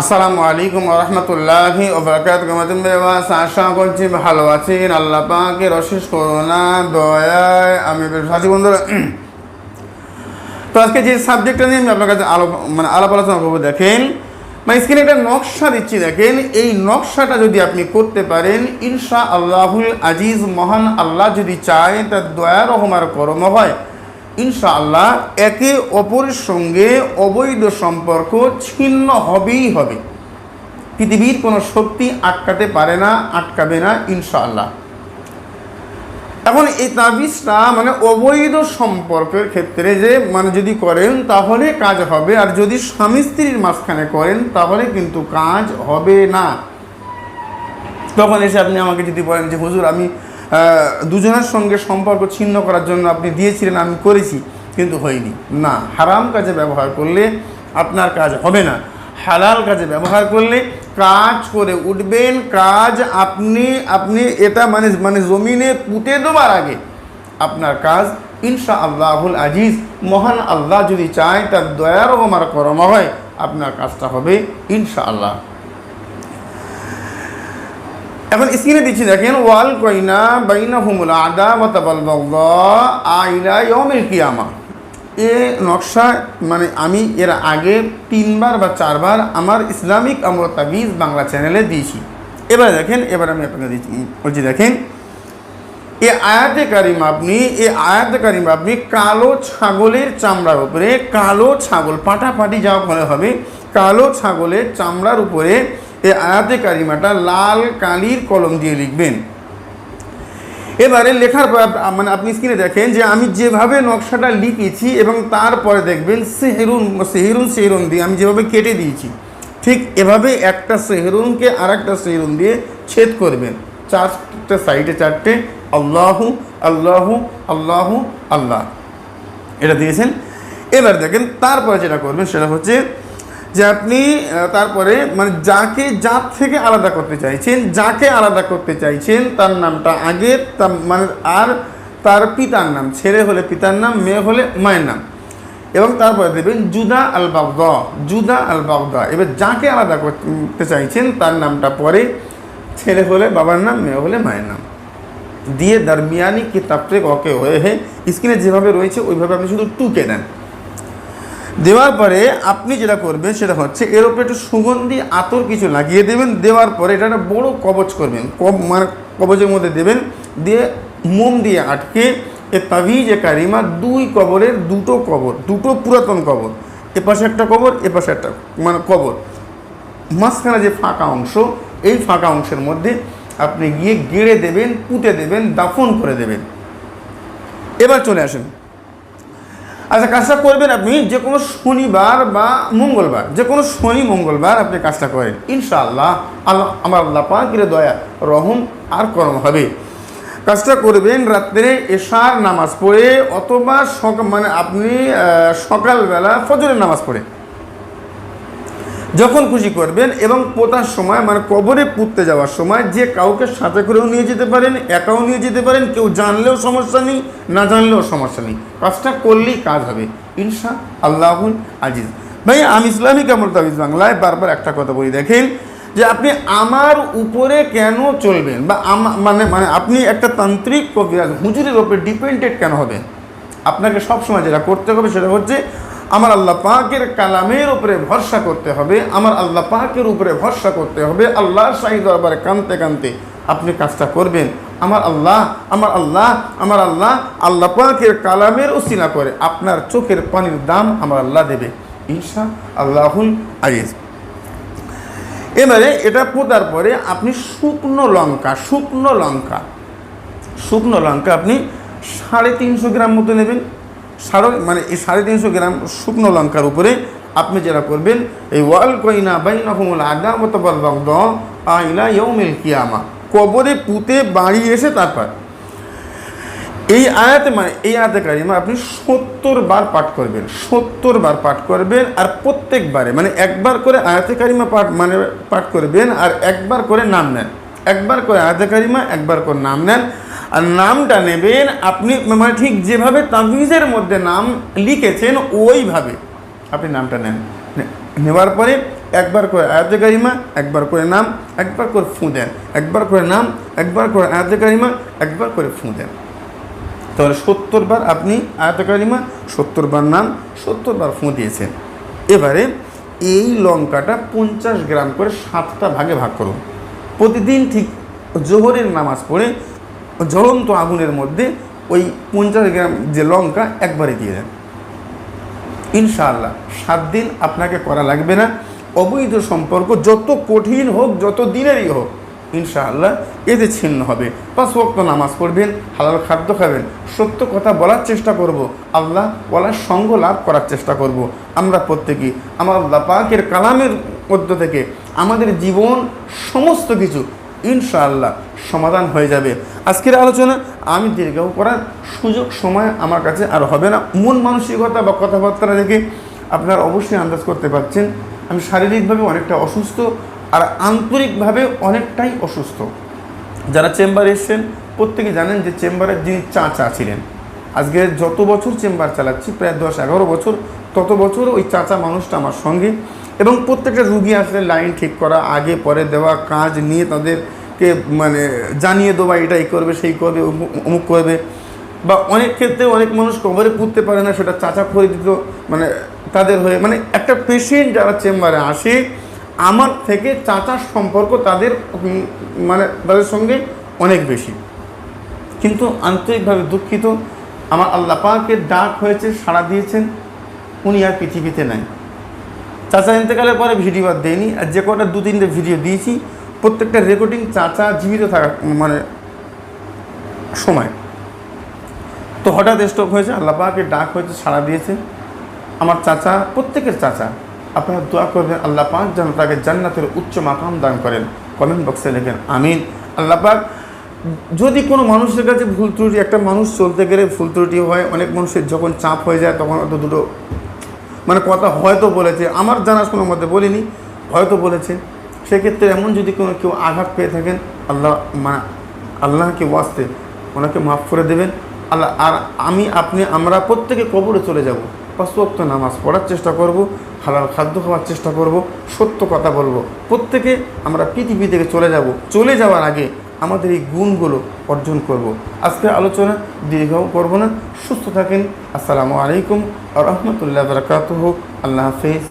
আসসালামু আলাইকুম রহমতুল্লাহি ওবরাকাত বেবাস আশা করছি ভালো আছেন। আল্লাহ পাকের অশেষ করোনা দয়ায় আমি আছি বন্ধুরা। তো আজকে যে সাবজেক্টটা নিয়ে আমি আপনার কাছে আলোপ মানে আলাপ আলোচনা করব, দেখেন মানে স্ক্রিনে একটা নকশা দিচ্ছি, দেখেন, এই নকশাটা যদি আপনি করতে পারেন ইনশা আল্লাহুল আজিজ মহান আল্লাহ যদি চায়, তার দয়া রহমার করম হয়। ইনশা আল্লাহ একে অপরের সঙ্গে অবৈধ সম্পর্ক ছিন্ন হবেই হবে। পৃথিবীর কোনো শক্তি আটকাতে পারে না, আটকাবে না ইনশা আল্লাহ এখন এই তাবিজটা মানে অবৈধ সম্পর্কের ক্ষেত্রে যে মানে যদি করেন তাহলে কাজ হবে, আর যদি স্বামী স্ত্রীর মাঝখানে করেন তাহলে কিন্তু কাজ হবে না। তখন এসে আপনি আমাকে যদি বলেন যে, হুজুর, আমি দুজনের সঙ্গে সম্পর্ক ছিন্ন করার জন্য আপনি দিয়েছিলেন, আমি করেছি, কিন্তু হয়নি। না, হারাম কাজে ব্যবহার করলে আপনার কাজ হবে না। হালাল কাজে ব্যবহার করলে কাজ করে উঠবেন, কাজ আপনি আপনি এটা মানে মানে জমিনে পুঁতে দেওয়ার আগে আপনার কাজ ইনশা আল্লাহুল আজিজ। মহান আল্লাহ যদি চায়, তার দয়ার আমার করমা হয়, আপনার কাজটা হবে ইনশা আল্লাহ এখন স্ক্রিনে দিচ্ছি দেখেন, ওয়াল কইনা বাইনা হুমুল আদা বাতাবাল আইলা ইয়মিল কিয়ামা। এ নকশা মানে আমি এর আগে তিনবার বা চারবার আমার ইসলামিক আমর তাবিজ বাংলা চ্যানেলে দিয়েছি। এবার দেখেন, এবার আমি আপনাকে দিচ্ছি, বলছি দেখেন, এ আয়াতে কারিম আপনি, এ আয়াতে কারিম আপনি কালো ছাগলের চামড়ার উপরে, কালো ছাগল পাটাপাটি যা মনে হবে, কালো ছাগলের চামড়ার উপরে এ আয়াতে কারিমাটা লাল কালির কলম দিয়ে লিখবেন। এবারে লেখার পর মানে আপনি স্ক্রিনে দেখেন যে আমি যেভাবে নকশাটা লিখেছি এবং তারপরে দেখবেন সেহেরুন সেহেরুন সেহেরুন দিয়ে আমি যেভাবে কেটে দিয়েছি, ঠিক এভাবে একটা সেহেরুনকে আর একটা সেহেরুন দিয়ে ছেদ করবেন। চারটে সাইডে চারটে, আল্লাহু আল্লাহু আল্লাহু, আল্লাহ। এটা দিয়েছেন। এবার দেখেন তারপরে যেটা করবেন সেটা হচ্ছে যে আপনি তারপরে মানে যাকে জাত থেকে আলাদা করতে চাইছেন, যাকে আলাদা করতে চাইছেন, তার নামটা আগে তার মানে আর তার পিতার নাম, ছেলে হলে পিতার নাম, মেয়ে হলে মায়ের নাম। এবং তারপরে দেবেন জুদা আল বাগদা জুদা আল বাগদা এবার যাকে আলাদা করতে চাইছেন, তার নামটা পরে ছেলে হলে বাবার নাম, মেয়ে হলে মায়ের নাম। দিয়ে দরমিয়ানি কিতাবটে ওকে হয়ে হে স্ক্রিনে যেভাবে রয়েছে, ওইভাবে আপনি শুধু টুকে দেন দেওয়ার পরে আপনি যেটা করবেন সেটা হচ্ছে এর উপরে একটু সুগন্ধি, আতর কিছু লাগিয়ে দেবেন। দেওয়ার পরে এটা একটা বড়ো কবচ করবেন। কব মানে কবচের মধ্যে দেবেন। দিয়ে মোম দিয়ে আটকে এ তাভিজ এ কারিমা দুই কবরের দুটো কবর, দুটো পুরাতন কবর। এ পাশে একটা কবর, এ পাশে একটা মানে কবর। মাঝখানে যে ফাঁকা অংশ, এই ফাঁকা অংশের মধ্যে আপনি গিয়ে গেড়ে দেবেন, পুঁতে দেবেন, দাফন করে দেবেন। এবার চলে আসেন। আচ্ছা কাজটা করবেন আপনি যে কোনো শনিবার বা মঙ্গলবার যে কোনো শনি, মঙ্গলবার আপনি কাজটা করেন। ইনশাআল্লাহ, আল্লাহ, আমার আল্লাহ পাকিরে দয়া, রহম আর কর্ম হবে। কাজটা করবেন রাত্রে এশার নামাজ পড়ে অথবা সক মানে আপনি সকালবেলা ফজরের নামাজ পড়ে। যখন খুশি করবেন এবং পোতার সময় মানে কবরে পুঁততে যাওয়ার সময়, যে কাউকে সাথে করেও নিয়ে যেতে পারেন, একাও নিয়ে যেতে পারেন, কেউ জানলেও সমস্যা নেই, না জানলেও সমস্যা নেই। কাজটা করলেই কাজ হবে। ইনশা আল্লাহুল আজিজ। ভাই, আমি ইসলামিক আমল তাবিজ বাংলায় বারবার একটা কথা বলি, দেখেন যে আপনি আমার উপরে কেন চলবেন বা মানে মানে আপনি একটা তান্ত্রিক কবিরাজ হুজুরের ওপরে ডিপেন্ডেড কেন হবেন? আপনাকে সবসময় যেটা করতে হবে সেটা হচ্ছে আমার আল্লাহ পাকের কালামের উপরে ভরসা করতে হবে, আমার আল্লাহ পাকের উপরে ভরসা করতে হবে, আল্লাহর শাহী দরবারে কানতে কানতে আপনি কাজটা করবেন। আমার আল্লাহ আমার আল্লাহ আমার আল্লাহ আল্লাহ পাকের কালামের উসিলা করে আপনার চোখের পানির দাম আমার আল্লাহ দেবে। ঈশা আল্লাহুল আজিজ এবারে এটা পোতার পরে আপনি শুকনো লঙ্কা শুকনো লঙ্কা শুকনো লঙ্কা আপনি সাড়ে তিনশো গ্রাম মতো নেবেন। সাড়ে মানে এই সাড়ে তিনশো গ্রাম শুকনো লঙ্কার উপরে আপনি যেটা করবেন, এই ওয়াল কইনা বাইনা হুমুল আদা মতো বলবাগদ আইলা ইয়ৌমিল কবরে পুঁতে বাড়ি এসে তারপর। এই আয়াতে মানে এই আয়াতে কারিমা আপনি সত্তর বার পাঠ করবেন, সত্তর বার পাঠ করবেন আর প্রত্যেকবারে মানে একবার করে আয়াতে কারিমা পাঠ মানে পাঠ করবেন আর একবার করে নাম নেন। একবার করে আয়াতে কারিমা, একবার করে নাম নেন। আর নামটা নেবেন, আপনি মানে ঠিক যেভাবে তাবিজের মধ্যে নাম লিখেছেন, ওইভাবে। আপনি নামটা নেন। নেওয়ার পরে একবার করে আয়াতে কারিমা, একবার করে নাম, একবার করে ফুঁ দেন। একবার করে নাম, একবার করে আয়াতে কারিমা, একবার করে ফুঁ দেন। তাহলে সত্তর বার আপনি আয়াতে কারিমা, সত্তর বার নাম, সত্তর বার ফুঁ দিয়েছেন। এবারে এই লঙ্কাটা পঞ্চাশ গ্রাম করে সাতটা ভাগে ভাগ করুন। প্রতিদিন ঠিক জোহরের নামাজ পড়ে জ্বলন্ত আগুনের মধ্যে ওই পঞ্চাশ গ্রাম যে লঙ্কা একবারে দিয়ে দেন। ইনশাআল্লাহ, সাত দিন আপনাকে করা লাগবে না। অবৈধ সম্পর্ক যত কঠিন হোক, যত দিনেরই হোক, ইনশাআল্লাহ এতে ছিন্ন হবে। পাঁচ ওয়াক্ত নামাজ পড়বেন, হালাল খাদ্য খাবেন। সত্য কথা বলার চেষ্টা করব। আল্লাহ বলার সঙ্গ লাভ করার চেষ্টা করব। আমরা প্রত্যেকেই আমার আল্লাহ পাকের কালামের মধ্য থেকে আমাদের জীবন সমস্ত কিছু ইনশাআল্লাহ সমাধান হয়ে যাবে। আজকের আলোচনা আমি দীর্ঘ করার সুযোগ সময় আমার কাছে আর হবে না। মন মানসিকতা বা কথাবার্তা দেখে আপনারা অবশ্যই আন্দাজ করতে পারছেন। আমি শারীরিকভাবে অনেকটা অসুস্থ আর আন্তরিকভাবে অনেকটাই অসুস্থ। যারা চেম্বারে এসছেন, প্রত্যেকে জানেন যে চেম্বারের যিনি চাচা ছিলেন। আজকে যত বছর চেম্বার চালাচ্ছি, প্রায় দশ এগারো বছর, তত বছর ওই চাচা মানুষটা আমার সঙ্গে। এবং প্রত্যেকটা রুগী আসলে লাইন ঠিক করা, আগে পরে দেওয়া কাজ নিয়ে তাদেরকে মানে জানিয়ে দেওয়া, এটা এই করবে, সেই করবে অমুক- করবে। বা অনেক ক্ষেত্রে অনেক মানুষ কভারে পুঁততে পারে না, সেটা চাচা করে দিত মানে তাদের হয়ে মানে একটা পেশেন্ট যারা চেম্বারে আসে, আমার থেকে চাচার সম্পর্ক তাদের মানে তাদের সঙ্গে অনেক বেশি। কিন্তু আন্তরিকভাবে দুঃখিত, আমার আল্লাহ পাকের ডাক হয়েছে, সাড়া দিয়েছেন, উনি আর পৃথিবীতে নাই। চাচা ইন্তেকালের পরে ভিডিও আর দেয়নি। আর যে কটা দু তিনটে ভিডিও দিয়েছি, প্রত্যেকটা রেকর্ডিং চাচা জীবিত থাকা মানে সময়। তো হঠাৎ স্ট্রোক হয়েছে, আল্লাহ পাকের ডাক হয়েছে, সাড়া দিয়েছে। আমার চাচা, প্রত্যেকের চাচা, আপনারা দোয়া করবেন, আল্লাহ পাক যেন তাকে জান্নাতের উচ্চ মাকাম দান করেন। কমেন্ট বক্সে লেখেন, আমিন। আল্লাহ পাক, যদি কোনো মানুষের কাছে ভুল ত্রুটি, একটা মানুষ চলতে গেলে ভুল ত্রুটি হয়, অনেক মানুষের যখন চাপ হয়ে যায়, তখন অত দুটো মানে কথা হয়তো বলেছে, আমার জানাশোনার মধ্যে বলিনি, হয়তো বলেছে। সেক্ষেত্রে এমন যদি কোনো কেউ আঘাত পেয়ে থাকেন, আল্লাহ মানে আল্লাহকে ওয়াস্তে ওনাকে মাফ করে দেবেন। আল্লাহ, আর আমি, আপনি, আমরা প্রত্যেকে কবরে চলে যাব। পাঁচওয়াক্ত নামাজ পড়ার চেষ্টা করব, হালাল খাদ্য খাওয়ার চেষ্টা করব, সত্য কথা বলব। প্রত্যেকে আমরা পৃথিবী থেকে চলে যাব। চলে যাওয়ার আগে আমাদের এই গুণগুলো অর্জন করব। আজকের আলোচনা দীর্ঘ করব না। সুস্থ থাকেন। আসসালামু আলাইকুম আ রহমতুল্লাহ বরকাত আল্লাহ হাফিজ